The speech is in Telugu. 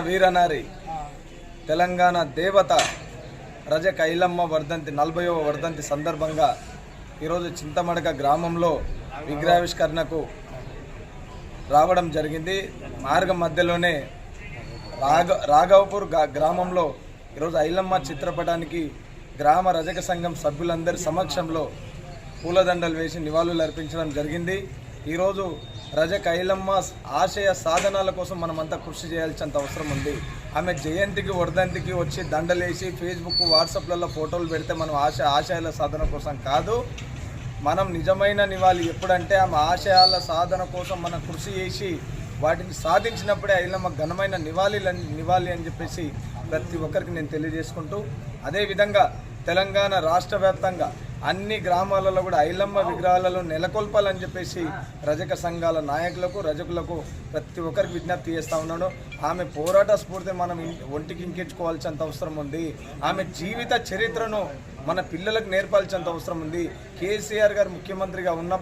వీరనారి. తెలంగాణ దేవత రజ కైలమ్మ వర్ధంతి నలభైవ వర్ధంతి సందర్భంగా ఈరోజు చింతమడక గ్రామంలో విగ్రహావిష్కరణకు రావడం జరిగింది. మార్గం మధ్యలోనే రాఘ రాఘవపూర్ గ్రామంలో ఈరోజు ఐలమ్మ చిత్రపటానికి గ్రామ రజక సంఘం సభ్యులందరి సమక్షంలో పూలదండలు వేసి నివాళులు అర్పించడం జరిగింది. ఈరోజు రజ కైలమ్మ ఆశయ సాధనాల కోసం మనమంతా కృషి చేయాల్సినంత అవసరం ఉంది. ఆమె జయంతికి వర్ధంతికి వచ్చి దండలేసి ఫేస్బుక్ వాట్సాప్లలో ఫోటోలు పెడితే మనం ఆశ ఆశయాల సాధన కోసం కాదు మనం నిజమైన నివాళి ఎప్పుడంటే ఆమె ఆశయాల సాధన కోసం మనం కృషి చేసి వాటిని సాధించినప్పుడే ఐలమ్మ ఘనమైన నివాళి నివాళి అని చెప్పేసి ప్రతి ఒక్కరికి నేను తెలియజేసుకుంటూ అదేవిధంగా తెలంగాణ రాష్ట్ర వ్యాప్తంగా అన్ని గ్రామాలలో కూడా ఐలమ్మ విగ్రహాలలో నెలకొల్పాలని చెప్పేసి రజక సంఘాల నాయకులకు రజకులకు ప్రతి ఒక్కరికి విజ్ఞప్తి చేస్తా ఉన్నాను. ఆమె పోరాట స్ఫూర్తి మనం ఒంటికి ఇంకెచ్చుకోవాల్సినంత అవసరం ఉంది. ఆమె జీవిత చరిత్రను మన పిల్లలకు నేర్పాల్సినంత అవసరం ఉంది. కేసీఆర్ గారు ముఖ్యమంత్రిగా ఉన్నప్పుడు